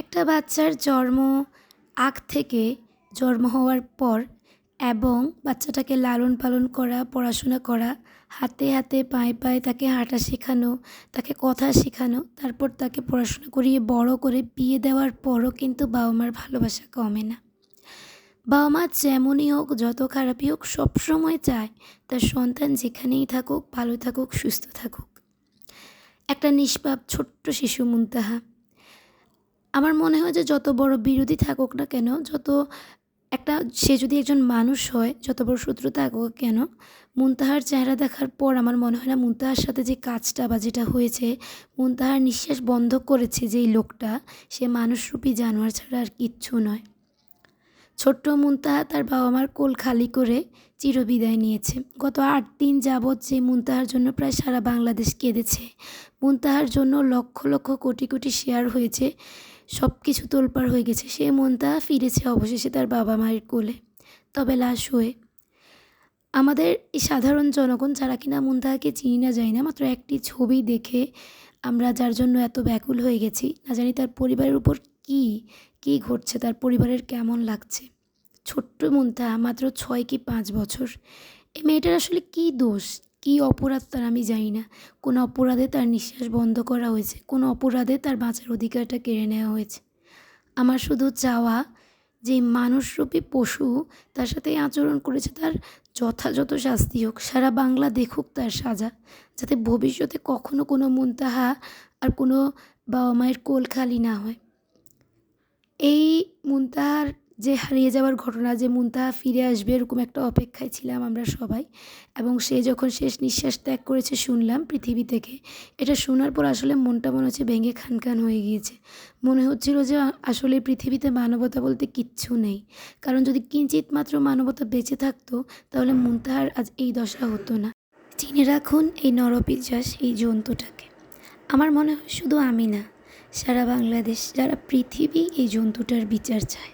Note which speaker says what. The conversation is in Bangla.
Speaker 1: একটা বাচ্চার জন্ম আগ থেকে জন্ম হওয়ার পর এবং বাচ্চাটাকে লালন পালন করা, পড়াশোনা করা, হাতে হাতে, পায়ে পায়ে তাকে হাঁটা শেখানো, তাকে কথা শেখানো, তারপর তাকে পড়াশোনা করিয়ে বড় করে বিয়ে দেওয়ার পরও কিন্তু বাবা মার ভালোবাসা কমে না। বাবা মা যেমনই হোক, যত খারাপই হোক সবসময় চায় তার সন্তান যেখানেই থাকুক ভালো থাকুক, সুস্থ থাকুক। একটা নিষ্পাপ ছোট্ট শিশু মুনতাহা। আমার মনে হয় যে যত বড় বিরোধী থাকুক না কেন, যত একটা, সে যদি একজন মানুষ হয়, যত বড় শত্রু থাকুক কেন, মুনতাহার চেহারা দেখার পর আমার মনে হয় না মুনতাহার সাথে যে কাজটা বা যেটা হয়েছে, মুনতাহার নিঃশ্বাস বন্ধ করেছে যেই লোকটা, সে মানুষরূপী জানোয়ার ছাড়া আর কিচ্ছু নয়। ছোট্ট মুনতাহা তার বাবা মার কোল খালি করে চিরবিদায় নিয়েছে। গত আট দিন যাবৎ যে মুনতাহার জন্য প্রায় সারা বাংলাদেশ কেঁদেছে, মুনতাহার জন্য লক্ষ লক্ষ কোটি কোটি শেয়ার হয়েছে সব কিছু তোলপাড় হয়ে গেছে। সে মুনতাহা ফিরেছে অবশেষে তার বাবা মায়ের কোলে। তবে লাশ হয়ে। আমাদের এই সাধারণ জনগণ যারা কিনা মুনতাহাকে চিনি না যাই না, মাত্র একটি ছবি দেখে আমরা যার জন্য এত ব্যাকুল হয়ে গেছি। না জানি তার পরিবারের উপর কী কী ঘটছে, তার পরিবারের কেমন লাগছে। ছোট্ট মুনতাহা মাত্র ছয় কি পাঁচ বছর। এই মেয়েটার আসলে কী দোষ? কী অপরাধ তার আমি জানি না। কোন অপরাধে তার নিঃশ্বাস বন্ধ করা হয়েছে, কোন অপরাধে তার বাঁচার অধিকারটা কেড়ে নেওয়া হয়েছে। আমার শুধু চাওয়া যে মানুষরূপী পশু তার সাথে আচরণ করেছে, তার যথাযথ শাস্তি হোক, সারা বাংলা দেখুক তার সাজা, যাতে ভবিষ্যতে কখনো কোনো মুনতাহা আর কোনো বাবা মায়ের কোল খালি না হয়। এই মুনতাহার যে হারিয়ে যাওয়ার ঘটনা, যে মুনতাহা ফিরে আসবে এরকম একটা অপেক্ষায় ছিলাম আমরা সবাই। এবং সে যখন শেষ নিঃশ্বাস ত্যাগ করেছে শুনলাম পৃথিবী থেকে। এটা শোনার পর আসলে মনটা মনে হচ্ছে ভেঙে খান খান হয়ে গিয়েছে। মনে হচ্ছিল যে আসলে পৃথিবীতে মানবতা বলতে কিচ্ছু নেই। কারণ যদি কিঞ্চিত মাত্র মানবতা বেঁচে থাকতো, তাহলে মুনতাহার আজ এই দশা হতো না। চিনে রাখুন এই নরপিজাস এই জন্তুটাকে। আমার মনে হয় শুধু আমি না, সারা বাংলাদেশ যারা পৃথিবী এই জন্তুটার বিচার চায়।